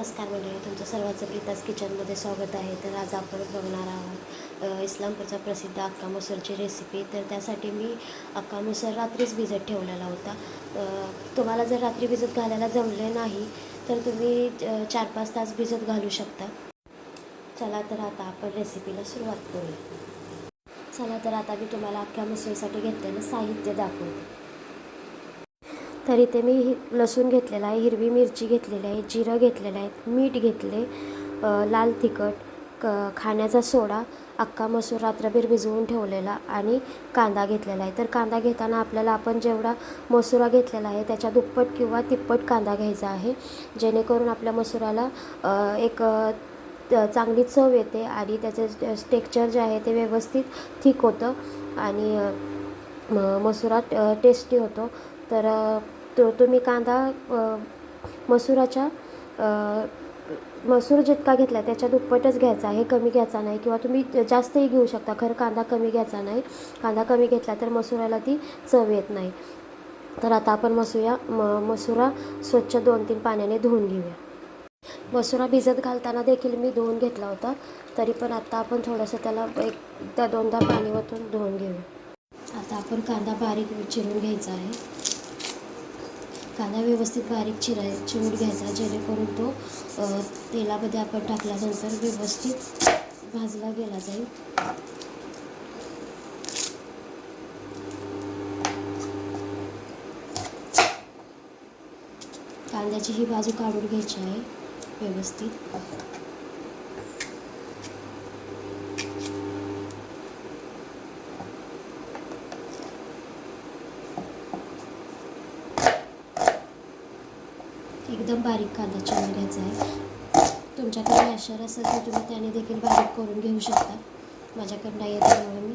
नमस्कार मंडळी तुमचं सर्वांचं प्रीतास किचनमध्ये स्वागत आहे. तर आज आपण बघणार आहोत इस्लामपूरचा प्रसिद्ध अक्का मसूरची रेसिपी तर त्यासाठी मी अक्का मसूर रात्रीच भिजत ठेवलेला होता. तुम्हाला जर रात्री भिजत घालायला जमले नाही तर तुम्ही चार पाच तास भिजत घालू शकता. चला तर आता आपण रेसिपीला सुरुवात करूया. चला तर आता मी तुम्हाला अख्ख्या मसूरसाठी घेतलेलं साहित्य दाखवते. तर इथे मी हि लसूण घेतलेला आहे हिरवी मिरची घेतलेली आहे जिरं घेतलेलं आहे मीठ घेतले लाल तिखट क खाण्याचा सोडा अख्खा मसूर रात्रभर भिजवून ठेवलेला आणि कांदा घेतलेला आहे. तर कांदा घेताना आपल्याला आपण जेवढा मसुरा घेतलेला आहे त्याच्या दुप्पट किंवा तिप्पट कांदा घ्यायचा आहे. जेणेकरून आपल्या मसुराला एक चांगली चव येते आणि त्याचं टेक्स्चर जे आहे ते व्यवस्थित थिक होतं आणि म मसुरा टेस्टी होतो. तर तो तुम्ही कांदा मसुराच्या मसूर जितका घेतला त्याच्या दुप्पटच घ्यायचा आहे कमी घ्यायचा नाही किंवा तुम्ही जास्तही घेऊ शकता. खरं कांदा कमी घ्यायचा नाही. कांदा कमी घेतला तर मसुराला ती चव येत नाही. तर आता आपण मसूया म मसुरा स्वच्छ दोन तीन पाण्याने धुवून घेऊया. मसुरा भिजत घालताना देखील मी धुवून घेतला होता. तरी पण आता आपण थोडंसं त्याला एक त्या दोनदा पाणी वतून धुवून घेऊया. आता आपण कांदा बारीक चिरून घ्यायचा आहे. कांदा व्यवस्थित बारीक चिराय चिरून घ्यायचा जेणेकरून तो तेलामध्ये आपण टाकल्यानंतर व्यवस्थित भाजला गेला जाईल. कांद्याची ही बाजू काढून घ्यायची आहे व्यवस्थित. एकदम बारीक कांदा चिरून घ्यायचा आहे. तुमच्याकडे मॅशर असेल तर तुम्ही त्याने देखील बारीक करून घेऊ शकता. माझ्याकडे नाही आहे त्यामुळे मी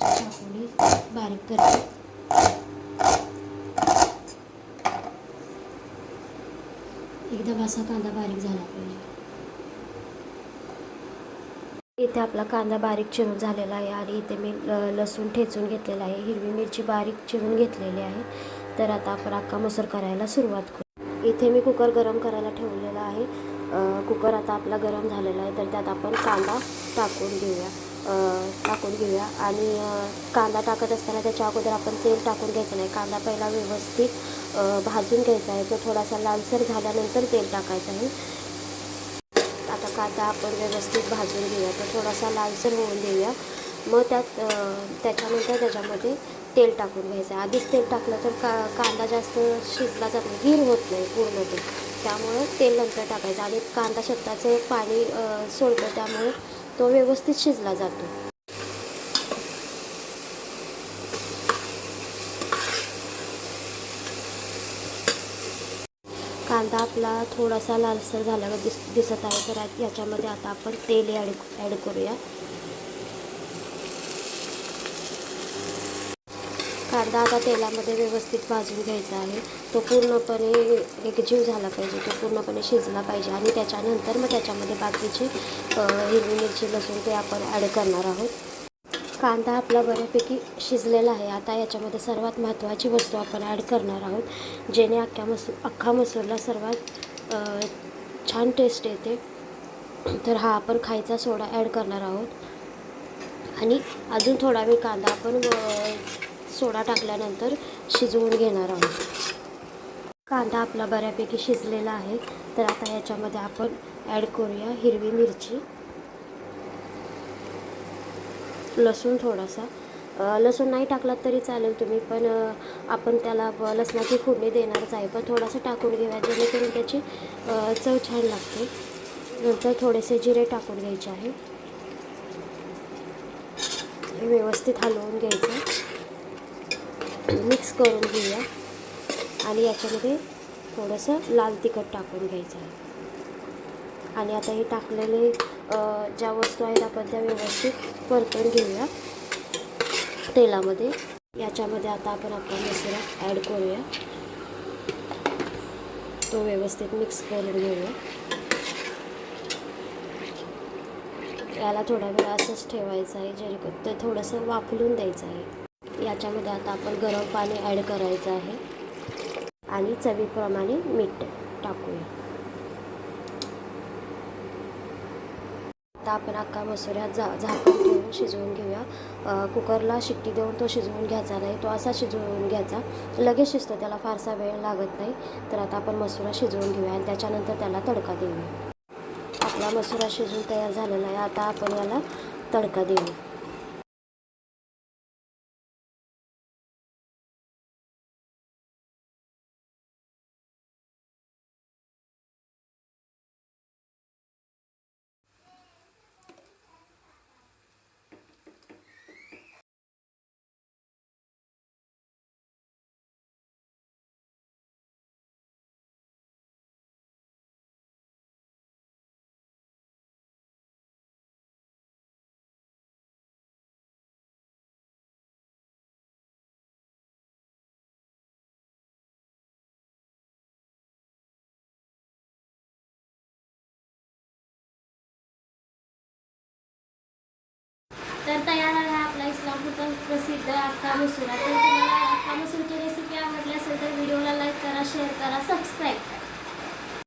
चाकूने बारीक करते. एकदम असा कांदा बारीक झाला पाहिजे. इथे आपला कांदा बारीक चिरून झालेला आहे आणि इथे मी लसूण ठेचून घेतलेला आहे. हिरवी मिरची बारीक चिरून घेतलेली आहे. तर आता आपण अख्खा मसूर करायला सुरुवात करू. इथे मी कुकर गरम करायला ठेवलेला आहे. कुकर आता आपला गरम झालेला आहे तर त्यात आपण कांदा टाकून घेऊया. टाकून घेऊया. आणि कांदा टाकत असताना त्याच्या अगोदर आपण तेल टाकून घ्यायचं नाही. कांदा पहिला व्यवस्थित भाजून घ्यायचा आहे. तो थोडासा लालसर झाल्यानंतर तेल टाकायचं आहे. आता कांदा आपण व्यवस्थित भाजून घेऊया. तर थोडासा लालसर होऊन देऊया. मग त्यात त्याच्यानंतर त्याच्यामध्ये तेल टाकून घ्यायचं. आहे आधीच तेल टाकलं तर का कांदा जास्त शिजला जात नाही गिर होत नाही पूर्ण ते. त्यामुळं तेल नंतर टाकायचं आणि कांदा स्वतःचं पाणी सोडतं त्यामुळे तो व्यवस्थित शिजला जातो. कांदा आपला थोडासा लालसर झाल्यावर दिस दिसत आहे तर याच्यामध्ये आता आपण तेल ॲड ॲड करूया. कांदा आता तेलामध्ये व्यवस्थित भाजून घ्यायचा आहे. तो पूर्णपणे एकजीव झाला पाहिजे तो पूर्णपणे शिजला पाहिजे आणि त्याच्यानंतर मग त्याच्यामध्ये बाकीची हिरवी मिरची लसूण ते आपण ॲड करणार आहोत. कांदा आपला बऱ्यापैकी शिजलेला आहे. आता याच्यामध्ये सर्वात महत्त्वाची वस्तू आपण ॲड करणार आहोत जेणे अख्ख्या मसूर अख्खा मसूरला सर्वात छान टेस्ट येते. तर हा आपण खायचा सोडा ॲड करणार आहोत. आणि अजून थोडा वेळ कांदा आपण सोडा टाकल्यानंतर शिजवून घेणार आहोत. कांदा आपला बऱ्यापैकी शिजलेला आहे. तर आता याच्यामध्ये आपण ॲड करूया हिरवी मिरची. लसूण थोडासा. लसूण नाही टाकलात तरी चालेल तुम्ही पण आपण त्याला लसणाची फोडणी देणारच आहे. पण थोडासा टाकून घेऊया जेणेकरून त्याची चव छान लागते. नंतर थोडेसे जिरे टाकून घ्यायचे आहे. व्यवस्थित हलवून घ्यायचं. मिक्स करून घेऊया. आणि याच्यामध्ये थोडंसं लाल तिखट टाकून घ्यायचं आहे. आणि आता हे टाकलेले ज्या वस्तू आहेत आपण त्या व्यवस्थित परतून घेऊया. तेलामध्ये. याच्यामध्ये आता आपण आपला मसाला ॲड करूया. तो व्यवस्थित मिक्स करून घेऊया. याला थोडा वेळ असंच ठेवायचं आहे जेणेकरून ते थोडंसं वाफलून द्यायचं आहे. याच्यामध्ये आता आपण गरम पाणी ॲड करायचं आहे. आणि चवीप्रमाणे मीठ टाकूया. आता आपण अख्खा मसुऱ्या जा झा ठेवून शिजवून घेऊया. कुकरला शिट्टी देऊन तो शिजवून घ्यायचा नाही. तो असा शिजवून घ्यायचा. लगेच शिजतो. त्याला फारसा वेळ लागत नाही. तर आता आपण मसुरा शिजवून घेऊया आणि त्याच्यानंतर त्याला तडका देऊया. आपला मसुरा शिजून तयार झालेला आहे. आता आपण याला तडका देऊ. तर तयार आहे आपला इस्लामपूरचा प्रसिद्ध अख्खा मसूर. तर तुम्हाला अख्खा मसूरची रेसिपी आवडली असेल तर व्हिडिओला लाईक करा शेअर करा सबस्क्राईब करा.